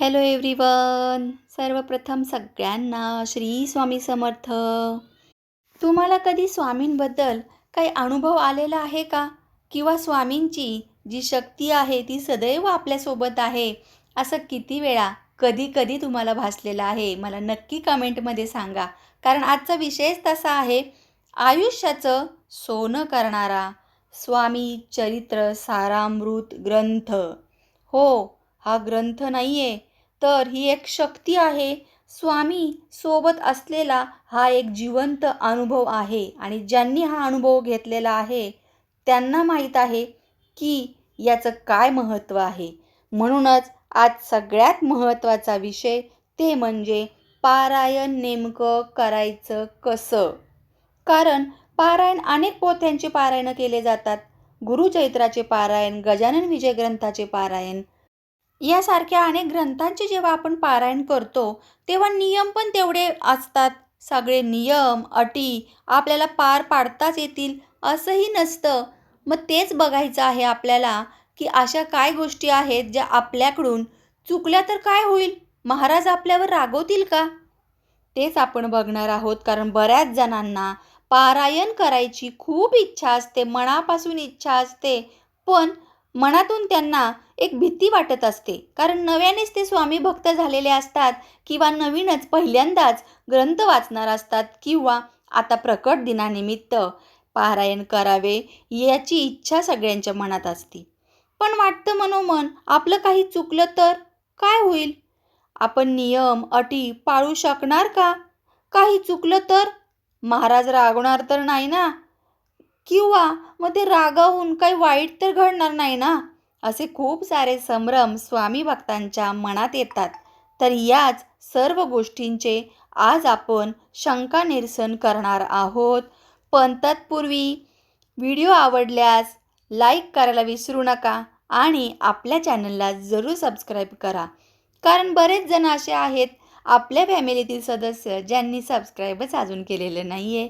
Hello everyone सर्वप्रथम सगळ्यांना श्री स्वामी समर्थ. तुम्हाला कधी स्वामींबद्दल काही अनुभव आलेला आहे का? किंवा स्वामींची जी शक्ती आहे ती सदैव आपल्यासोबत आहे? असं किती वेळा कधी कधी तुम्हाला भासलेलं आहे? मला नक्की कमेंटमध्ये सांगा. कारण आजचा विषयच तसा आहे आयुष्याचं सोनं करणारा स्वामी चरित्र सारामृत ग्रंथ. हो हा ग्रंथ नाही आहे तर ही एक शक्ती आहे. स्वामी सोबत असलेला हा एक जिवंत अनुभव आहे आणि ज्यांनी हा अनुभव घेतलेला आहे त्यांना माहीत आहे की याचं काय महत्त्व आहे. म्हणूनच आज सगळ्यात महत्त्वाचा विषय ते म्हणजे पारायण नेमकं करायचं कसं? कारण पारायण अनेक पोथ्यांचे पारायण केले जातात. गुरुचैत्राचे पारायण गजानन विजय ग्रंथाचे पारायण यासारख्या अनेक ग्रंथांचे जेव्हा आपण पारायण करतो तेव्हा नियम पण तेवढे असतात. सगळे नियम अटी आपल्याला पार पाडताच येतील असंही नसतं. मग तेच बघायचं आहे आपल्याला की अशा काय गोष्टी आहेत ज्या आपल्याकडून चुकल्या तर काय होईल? महाराज आपल्यावर रागवतील का? तेच आपण बघणार आहोत. कारण बऱ्याच जणांना पारायण करायची खूप इच्छा असते मनापासून इच्छा असते. पण मनातून त्यांना एक भीती वाटत असते. कारण नव्यानेच ते स्वामी भक्त झालेले असतात किंवा नवीनच पहिल्यांदाच ग्रंथ वाचणार असतात किंवा आता प्रकट दिनानिमित्त पारायण करावे याची इच्छा सगळ्यांच्या मनात असते. पण वाटतं मनोमन आपलं काही चुकलं तर काय होईल? आपण नियम अटी पाळू शकणार का? काही चुकलं तर? महाराज रागवणार तर नाही ना? किंवा मग ते रागावून काही वाईट तर घडणार नाही ना? असे खूप सारे संभ्रम स्वामी भक्तांच्या मनात येतात. तर याच सर्व गोष्टींचे आज आपण शंका निरसन करणार आहोत. पण तत्पूर्वी व्हिडिओ आवडल्यास लाईक करायला विसरू नका आणि आपल्या चॅनलला जरूर सबस्क्राईब करा. कारण बरेच जण असे आहेत आपल्या फॅमिलीतील सदस्य ज्यांनी सबस्क्राईबच अजून केलेलं नाही आहे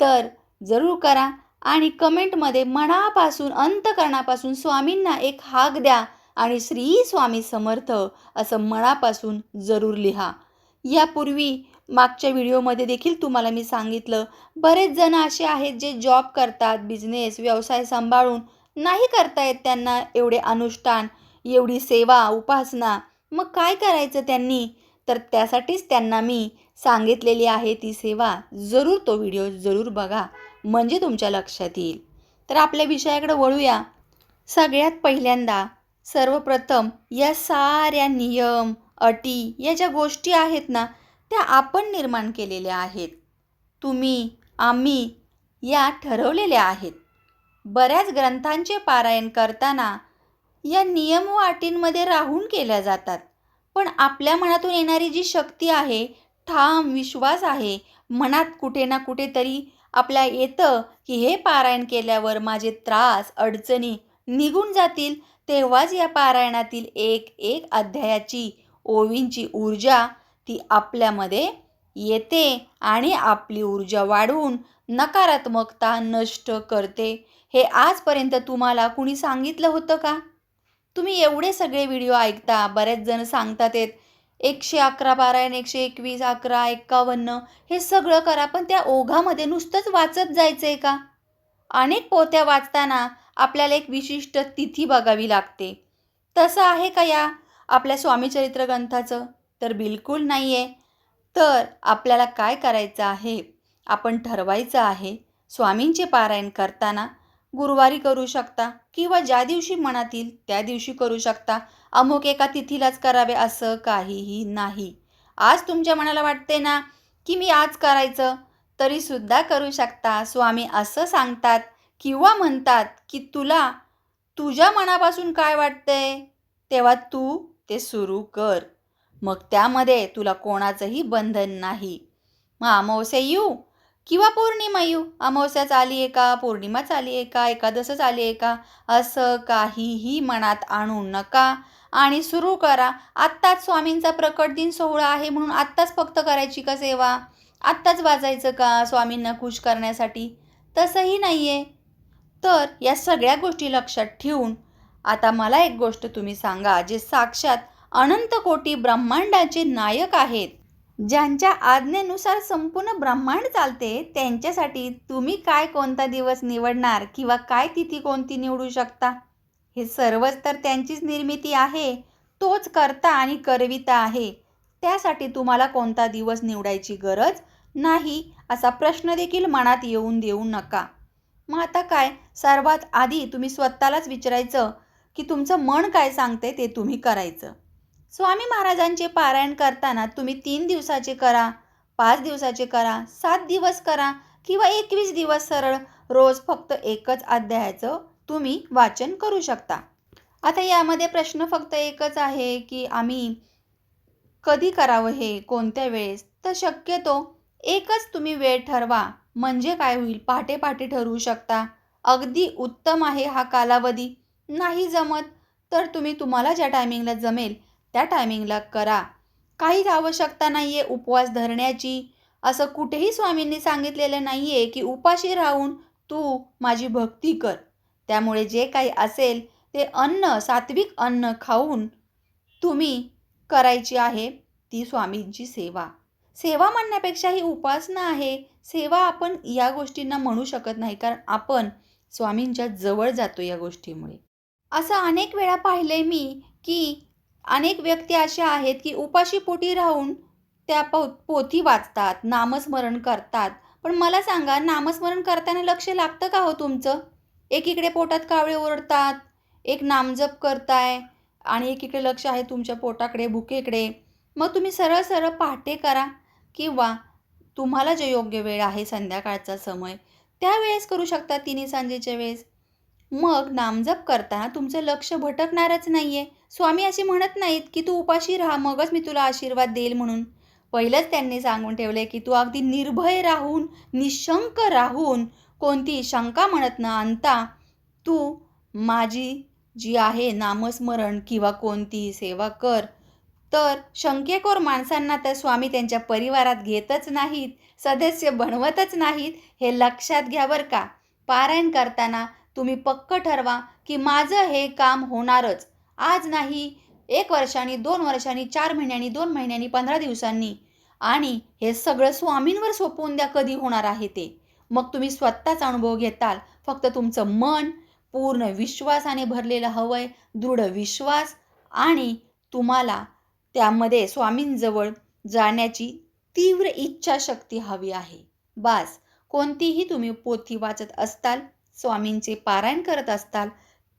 तर जरूर करा. आणि कमेंटमध्ये मनापासून अंतकरणापासून स्वामींना एक हाक द्या आणि श्री स्वामी समर्थ असं मनापासून जरूर लिहा. यापूर्वी मागच्या व्हिडिओमध्ये देखील तुम्हाला मी सांगितलं बरेच जण असे आहेत जे जॉब करतात बिझनेस व्यवसाय सांभाळून नाही करता येत त्यांना एवढे अनुष्ठान एवढी सेवा उपासना. मग काय करायचं त्यांनी? तर त्यासाठीच त्यांना मी सांगितलेली आहे ती सेवा. जरूर तो व्हिडिओ जरूर बघा. म्हणजे तुमच्या लक्षात येईल. तर आपल्या विषयाकडे वळूया. सगळ्यात पहिल्यांदा सर्वप्रथम या साऱ्या नियम अटी या ज्या गोष्टी आहेत ना त्या आपण निर्माण केलेल्या आहेत. तुम्ही आम्ही या ठरवलेल्या आहेत. बऱ्याच ग्रंथांचे पारायण करताना या नियम व अटींमध्ये राहून केल्या जातात. पण आपल्या मनातून येणारी जी शक्ती आहे ठाम विश्वास आहे मनात कुठे ना कुठेतरी आपल्या येतं की हे पारायण केल्यावर माझे त्रास अडचणी निघून जातील तेव्हाच या पारायणातील एक एक अध्यायाची ओवींची ऊर्जा ती आपल्यामध्ये येते आणि आपली ऊर्जा वाढवून नकारात्मकता नष्ट करते. हे आजपर्यंत तुम्हाला कुणी सांगितलं होतं का? तुम्ही एवढे सगळे व्हिडिओ ऐकता बरेच जण सांगतात आहेत एकशे अकरा पारायण एकशे एकवीस अकरा एक्कावन्न हे सगळं करा पण त्या ओघामध्ये नुसतंच वाचत जायचं आहे का? अनेक पोत्या वाचताना आपल्याला एक विशिष्ट तिथी बघावी लागते. तसं आहे का या? आपल्या स्वामीचरित्र ग्रंथाचं? तर बिलकुल नाही आहे तर आपल्याला काय करायचं आहे? आपण ठरवायचं आहे स्वामींचे पारायण करताना गुरुवारी करू शकता किंवा ज्या दिवशी मनात येईल त्या दिवशी करू शकता. अमुक एका तिथीलाच करावे असं काहीही नाही. आज तुमच्या मनाला वाटते ना की मी आज करायचं? तरीसुद्धा करू शकता. स्वामी असं सांगतात किंवा म्हणतात की तुला तुझ्या मनापासून काय वाटतंय? तेव्हा तू ते सुरू कर. मग त्यामध्ये तुला कोणाचंही बंधन नाही. मग अमावस्या येऊ किंवा पौर्णिमा येऊ. अमावस्याच आली आहे का? पौर्णिमाच आली आहे का? एकादशच आली आहे का? असं काहीही मनात आणू नका आणि सुरू करा. आत्ताच स्वामींचा प्रकट दिन सोहळा आहे म्हणून आत्ताच फक्त करायची का सेवा? आत्ताच वाजायचं का स्वामींना खुश करण्यासाठी? तसंही नाही आहे तर या सगळ्या गोष्टी लक्षात ठेवून आता मला एक गोष्ट तुम्ही सांगा जे साक्षात अनंत कोटी ब्रह्मांडाचे नायक आहेत. ज्यांच्या आज्ञेनुसार संपूर्ण ब्रह्मांड चालते त्यांच्यासाठी तुम्ही काय कोणता दिवस निवडणार किंवा काय तिथी कोणती निवडू शकता? हे सर्वच तर त्यांचीच निर्मिती आहे. तोच करता आणि करविता आहे. त्यासाठी तुम्हाला कोणता दिवस निवडायची गरज नाही असा प्रश्न देखील मनात येऊन देऊ नका. मग आता काय? सर्वात आधी तुम्ही स्वतःलाच विचारायचं की तुमचं मन काय सांगते ते तुम्ही करायचं. स्वामी महाराजांचे पारायण करताना तुम्ही तीन दिवसाचे करा पाच दिवसाचे करा सात दिवस करा किंवा एकवीस दिवस सरळ रोज फक्त एकच अध्यायाचं तुम्ही वाचन करू शकता. आता यामध्ये प्रश्न फक्त एकच आहे की आम्ही कधी करावं हे कोणत्या वेळेस? तर शक्यतो एकच तुम्ही वेळ ठरवा म्हणजे काय होईल? पहाटे पहाटे ठरवू शकता. अगदी उत्तम आहे हा कालावधी. नाही जमत तर तुम्ही तुम्हाला ज्या टायमिंगला जमेल त्या टायमिंगला करा. काहीच आवश्यकता नाही आहे उपवास धरण्याची. असं कुठेही स्वामींनी सांगितलेलं नाही आहे की उपाशी राहून तू माझी भक्ती कर. त्यामुळे जे काही असेल ते अन्न सात्विक अन्न खाऊन तुम्ही करायची आहे ती स्वामींची सेवा. सेवा म्हणण्यापेक्षा ही उपासना आहे. सेवा आपण या गोष्टींना म्हणू शकत नाही कारण आपण स्वामींच्या जवळ जातो या गोष्टीमुळे. असं अनेक वेळा पाहिले मी की अनेक व्यक्ती अशा आहेत की उपाशी पोटी राहून त्या पो पोथी वाचतात नामस्मरण करतात. पण मला सांगा नामस्मरण करताना लक्ष लागतं का हो तुमचं? एकीकडे पोटात कावळे ओरडतात एक नामजप करताय आणि एकीकडे लक्ष आहे तुमच्या पोटाकडे भुकेकडे. मग तुम्ही सरळ सरळ पहाटे करा किंवा तुम्हाला जे योग्य वेळ आहे संध्याकाळचा समय त्यावेळेस करू शकता तिन्ही सांजेच्या वेळेस. मग नामजप करताना तुमचं लक्ष भटकणारच नाही आहे स्वामी असे म्हणत नाहीत की तू उपाशी राहा मगच मी तुला आशीर्वाद देईल म्हणून. पहिलंच त्यांनी सांगून ठेवलं आहे की तू अगदी निर्भय राहून निशंक राहून कोणती शंका म्हणत न आणता तू माझी जी आहे नामस्मरण किंवा कोणतीही सेवा कर. तर शंकेकोर माणसांना तर स्वामी त्यांच्या परिवारात घेतच नाहीत सदस्य बनवतच नाहीत हे लक्षात घ्या बरं का. पारायण करताना तुम्ही पक्क ठरवा की माझं हे काम होणारच. आज नाही एक वर्षांनी दोन वर्षांनी चार महिन्यांनी दोन महिन्यांनी पंधरा दिवसांनी. आणि हे सगळं स्वामींवर सोपवून द्या कधी होणार आहे ते. मग तुम्ही स्वतःच अनुभव घेताल. फक्त तुमचं मन पूर्ण विश्वासाने भरलेलं हवं आहे दृढ विश्वास आणि तुम्हाला त्यामध्ये स्वामींजवळ जाण्याची तीव्र इच्छाशक्ती हवी आहे. बास कोणतीही तुम्ही पोथी वाचत असताल स्वामींचे पारायण करत असताल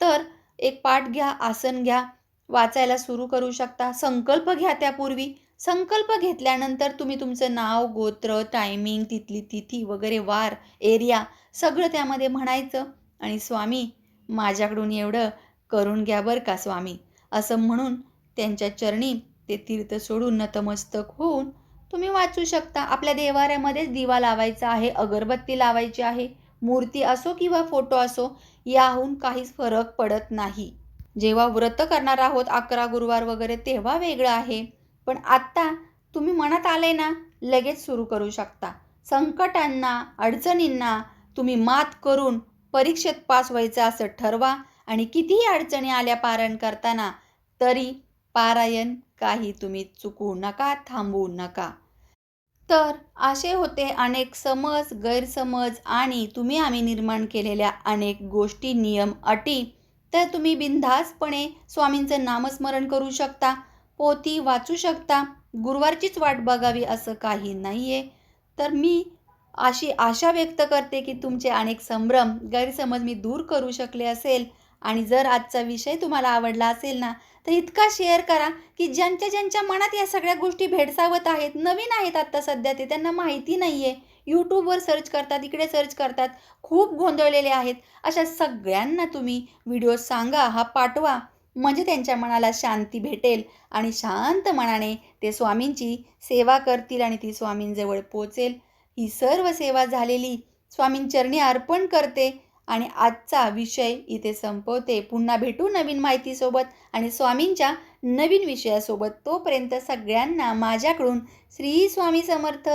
तर एक पाठ घ्या आसन घ्या वाचायला सुरू करू शकता. संकल्प घ्या त्यापूर्वी. संकल्प घेतल्यानंतर तुम्ही तुमचं नाव गोत्र टायमिंग तिथली तिथी वगैरे वार एरिया सगळं त्यामध्ये म्हणायचं. आणि स्वामी माझ्याकडून एवढं करून घ्या बरं का स्वामी. असं म्हणून त्यांच्या चरणी ते तीर्थ सोडून नतमस्तक होऊन तुम्ही वाचू शकता. आपल्या देवाऱ्यामध्येच दिवा लावायचा आहे अगरबत्ती लावायची आहे. मूर्ती असो किंवा फोटो असो याहून काहीच फरक पडत नाही. जेव्हा व्रत करणार आहोत अकरा गुरुवार वगैरे तेव्हा वेगळं आहे. पण आत्ता तुम्ही मनात आले ना लगेच सुरू करू शकता. संकटांना अडचणींना तुम्ही मात करून परीक्षेत पास व्हायचं असं ठरवा आणि कितीही अडचणी आल्या पारायण करताना तरी पारायण काही तुम्ही चुकू नका थांबवू नका. तर असे होते अनेक समज गैरसमज आणि तुम्ही आम्ही निर्माण केलेल्या अनेक गोष्टी नियम अटी. तर तुम्ही बिनधास्तपणे स्वामींचं नामस्मरण करू शकता पोथी वाचू शकता. गुरुवारचीच वाट बघावी असं काही नाही आहे तर मी अशी आशा व्यक्त करते की तुमचे अनेक संभ्रम गैरसमज मी दूर करू शकले असेल. आणि जर आजचा विषय तुम्हाला आवडला असेल ना तर इतका शेअर करा की ज्यांच्या ज्यांच्या मनात या सगळ्या गोष्टी भेडसावत आहेत नवीन आहेत आत्ता सध्या ते त्यांना माहिती नाही आहे यूट्यूबवर सर्च करतात इकडे सर्च करतात खूप गोंधळलेले आहेत. अशा सगळ्यांना तुम्ही व्हिडिओ सांगा हा पाठवा. म्हणजे त्यांच्या मनाला शांती भेटेल आणि शांत मनाने ते स्वामींची सेवा करतील आणि ती स्वामींजवळ पोचेल ही सर्व सेवा झालेली स्वामींचरणी अर्पण करते. आणि आजचा विषय इथे संपवते. पुन्हा भेटू नवीन माहितीसोबत आणि स्वामींच्या नवीन विषयासोबत. तोपर्यंत सगळ्यांना माझ्याकडून श्री स्वामी समर्थ.